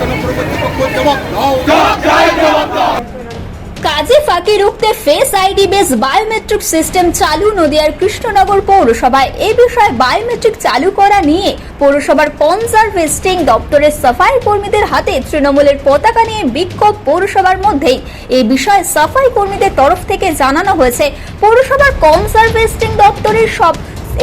কোনো কর্তৃপক্ষ জবাব দাও। কাজে ফাঁকি রুখতে face ID base biometric system চালু নদিয়ার কৃষ্ণনগর পৌরসভায়। এ বিষয়ে বায়োমেট্রিক চালু করা নিয়ে পৌরসভার কনজারভেস্টিং দপ্তরের সাফাই কর্মীদের হাতে তৃণমূলের পতাকা নিয়ে বিক্ষোভ পৌরসভার মধ্যেই। এ বিষয়ে সাফাই কর্মীদের তরফ থেকে জানানো হয়েছে, পৌরসভার কনজারভেস্টিং দপ্তরের সব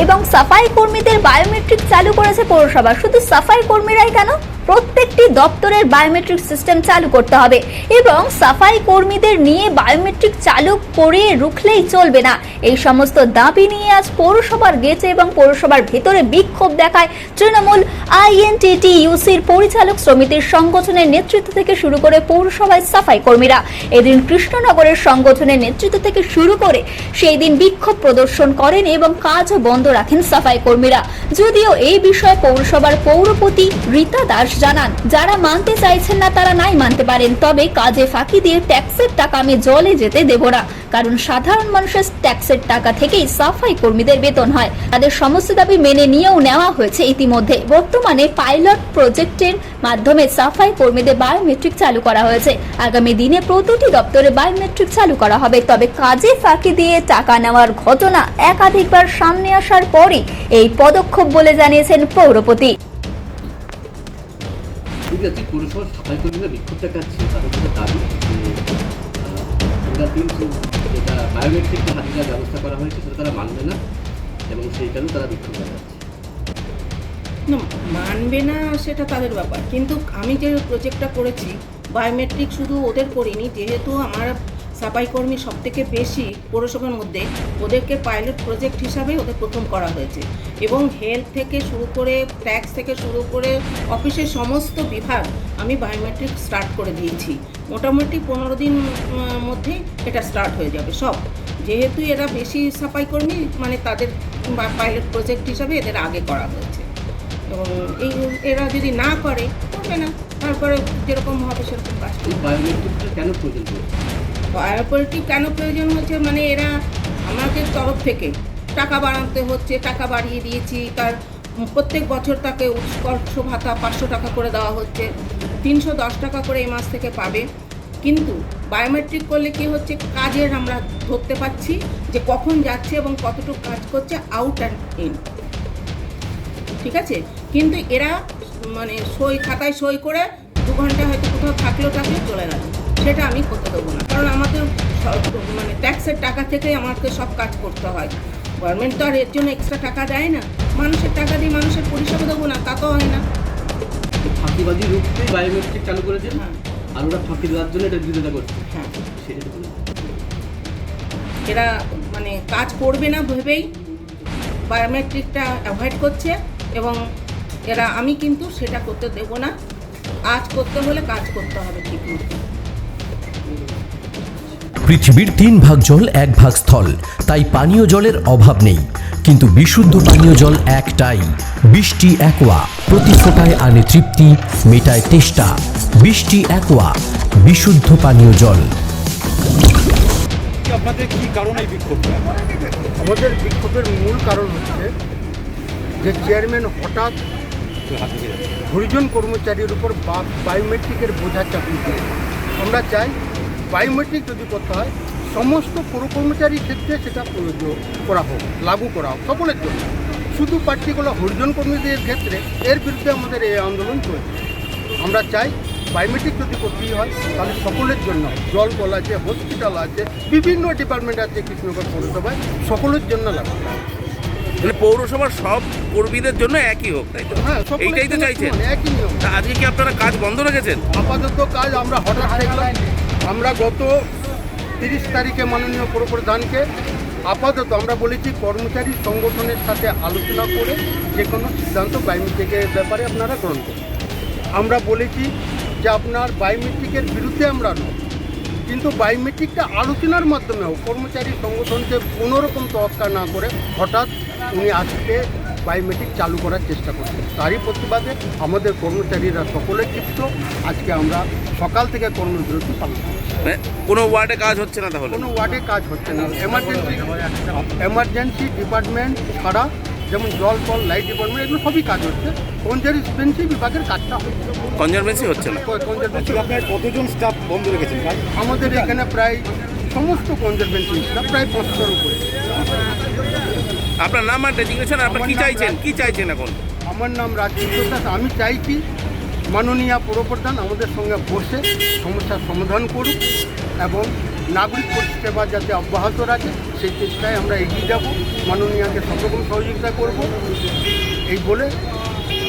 এবং সাফাই কর্মীদের বায়োমেট্রিক চালু করেছে পৌরসভা। শুধু সাফাই কর্মীরাই কেন? প্রত্যেকটি দপ্তরের বায়োমেট্রিক সিস্টেম চালু করতে হবে এবং সাফাই কর্মীদের নিয়ে বায়োমেট্রিক চালু করে রুখলেই চলবে না। এই সমস্ত দাবি নিয়ে আজ পৌরসভার গেটে এবং পৌরসভার ভেতরে বিক্ষোভ দেখায় তৃণমূল আইএনটিটি ইউসির পরিচালক সমিতির সংগঠনের নেতৃত্ব থেকে শুরু করে পৌরসভায় সাফাই কর্মীরা। এদিন কৃষ্ণনগরের সংগঠনের নেতৃত্ব থেকে শুরু করে সেই দিন বিক্ষোভ প্রদর্শন করেন এবং কাজও বন্ধ রাখেন সাফাই কর্মীরা। যদিও এই বিষয়ে পৌরসভার পৌরপতি রীতা দাস জানান, যারা মানতে চাইছেন না তারা নাই মানতে পারেন, তবে কাজে ফাঁকি দিয়ে ট্যাক্সের টাকা আমি জলে যেতে দেব না, কারণ সাধারণ মানুষের ট্যাক্সের টাকা থেকেই সাফাই কর্মীদের বেতন হয়। তাদের সমস্ত দাবি মেনে নিয়েও নেওয়া হয়েছে ইতিমধ্যে। বর্তমানে পাইলট প্রজেক্টের মাধ্যমে সাফাই কর্মীদের বায়োমেট্রিক চালু করা হয়েছে। আগামী দিনে প্রতিটি দপ্তরে বায়োমেট্রিক চালু করা হবে, তবে কাজে ফাঁকি দিয়ে টাকা নেওয়ার ঘটনা একাধিকবার সামনে আসার পরই এই পদক্ষেপ বলে জানিয়েছেন পৌরপতি। ঠিক আছে পৌরসভার সাফাই কর্মীরা বিক্ষোভ দেখাচ্ছে তাদের কাছে দাবি যে যেটা বায়োমেট্রিক হাজিরা ব্যবস্থা করা হয়েছে, সেটা তারা মানবে না, এবং সেই কারণে তারা বিক্ষোভ দেখাচ্ছে। না, মানবে না সেটা তাদের ব্যাপার। কিন্তু আমি যে প্রজেক্টটা করেছি বায়োমেট্রিক শুধু ওদের করিনি, যেহেতু আমার সাফাই কর্মী সব থেকে বেশি পৌরসভার মধ্যে ওদেরকে পাইলট প্রজেক্ট হিসাবে ওদের প্রথম করা হয়েছে। এবং হেলথ থেকে শুরু করে ট্যাক্স থেকে শুরু করে অফিসের সমস্ত বিভাগ আমি বায়োমেট্রিক স্টার্ট করে দিয়েছি। মোটামুটি পনেরো দিন উম, মধ্যেই এটা স্টার্ট হয়ে যাবে সব। যেহেতু এরা বেশি সাফাই কর্মী মানে তাদের পাইলট প্রজেক্ট হিসাবে এদের আগে করা হয়েছে। এবং এই এরা যদি না করে করবে না। তারপরে যেরকম হবে সেরকম কাজ বায়োমেট্রিকটা কেন প্রয়োজন বায়োপলিটিক কেন প্রয়োজন হচ্ছে মানে এরা আমাদের তরফ থেকে টাকা বাড়াতে হচ্ছে, টাকা বাড়িয়ে দিয়েছি। তার প্রত্যেক বছর তাকে উৎকর্ষ ভাতা পাঁচশো টাকা করে দেওয়া হচ্ছে, তিনশো দশ টাকা করে এই মাস থেকে পাবে। কিন্তু বায়োমেট্রিক করলে কি হচ্ছে? কাজের আমরা ধরতে পাচ্ছি যে কখন যাচ্ছে এবং কতটুকু কাজ করছে আউট অ্যান্ড ইন ঠিক আছে? কিন্তু এরা মানে সই, খাতায় সই করে দু ঘণ্টা হয়তো কোথাও থাকলেও থাকলে চলে গেল। সেটা আমি করতে দেবো না। কারণ আমাদের সব- মানে ট্যাক্সের টাকা থেকেই আমাকে সব কাজ করতে হয়। গভর্নমেন্ট তো আর এর জন্য এক্সট্রা টাকা দেয় না। মানুষের টাকা দিয়ে মানুষের পরিষেবা দেবো না তা তো হয় না। ফাঁকিবাজি রুখতেই বায়োমেট্রিক চালু করেছে হ্যাঁ। আর ওরা ফাঁকি দেওয়ার জন্য এটা বিরোধিতা করছে হ্যাঁ। সেটা এরা মানে কাজ করবে না ভেবেই বায়োমেট্রিকটা অ্যাভয়েড করছে এবং এরা আমি কিন্তু সেটা করতে দেব না। কাজ করতে হলে কাজ করতে হবে ঠিক মতো। পৃথিবীর তিন ভাগ জল এক ভাগ স্থল। তাই পানীয় জলের অভাব নেই। কিন্তু বিশুদ্ধ পানীয় জল একটাই। বৃষ্টি একোয়া। প্রতি ফোটায় আনে তৃপ্তি মেটায় তেষ্টা। বৃষ্টি একোয়া। বিশুদ্ধ পানীয় জল। আপনাদের কি কারণে এই বিক্ষোভটা আমাদের বিক্ষোভের মূল কারণ হচ্ছে যে চেয়ারম্যান হঠাৎ হরিজন কর্মচারীর উপর বায়োমেট্রিকের বোঝা চাপিয়ে দিয়ে। আমরা চাই বায়োমেট্রিক যদি করতে হয় সমস্ত পুর কর্মচারীর ক্ষেত্রে সেটা প্রয়োগ করা হোক লাগু করা হোক সকলের জন্য। শুধু পার্টিকুলার হরিজন কর্মীদের ক্ষেত্রে এর বিরুদ্ধে আমাদের এই আন্দোলন চলছে। আমরা চাই বায়োমেট্রিক যদি করতেই হয় তাহলে সকলের জন্য জল কল আছে হসপিটাল আছে বিভিন্ন ডিপার্টমেন্ট আছে কৃষ্ণনগর পৌরসভায় সকলের জন্য লাগু মানে পৌরসভার সব কর্মীদের জন্য একই হোক তাই তো? হ্যাঁ এইটাই তো চাইছেন? একই নিয়ম। আজকে কি আপনারা কাজ বন্ধ রেখেছেন? আপাতত কাজ আমরা হঠাৎ দেখলাম আমরা গত তিরিশ তারিখে মাননীয় প্রধানকে আপাতত আমরা বলেছি কর্মচারী সংগঠনের সাথে আলোচনা করে যে কোনো সিদ্ধান্ত বায়োমেট্রিকের ব্যাপারে আপনারা গ্রহণ করুন। আমরা বলেছি যে আপনার বায়োমেট্রিকের বিরুদ্ধে আমরা নয়, কিন্তু বায়োমেট্রিকটা আলোচনার মাধ্যমে হোক কর্মচারী সংগঠনকে কোনোরকম তোয়াক্কা না করে হঠাৎ উনি আজকে বায়োমেট্রিক চালু করার চেষ্টা করছে। তারই প্রতিবাদে আমাদের কর্মচারীরা সকলে ক্ষিপ্ত। আজকে আমরা সকাল থেকে কর্মবিরতি পালন করছি। মানে কোনো ওয়ার্ডে কাজ হচ্ছে না তাহলে? কোনো ওয়ার্ডে কাজ হচ্ছে না। এমার্জেন্সি এমার্জেন্সি ডিপার্টমেন্ট ছাড়া যেমন জল ফল লাইট ডিপার্টমেন্ট এগুলো সবই কাজ হচ্ছে। কনজারভেন্সি বিভাগের কাজটা হচ্ছে। কনজারভেন্সি হচ্ছে না? আপনার কতজন স্টাফ বন্ধ রেখেছেন আমাদের এখানে প্রায় সমস্ত কনজারভেন্সি স্টাফ প্রায় পাঁচশোর উপরে। আপনার নাম আর ডেজিগনেশন আপনি কি চাইছেন? কি চাইছেন এখন? আমার নাম রাজীব দাস আমি চাইছি মাননীয় পুরপ্রধান আমাদের সঙ্গে বসে সমস্যার সমাধান করুক এবং নাগরিক পরিষেবা যাতে অব্যাহত রাখে সেই চেষ্টায় আমরা এগিয়ে যাব। মাননীয়াকে সব রকম সহযোগিতা করব। এই বলে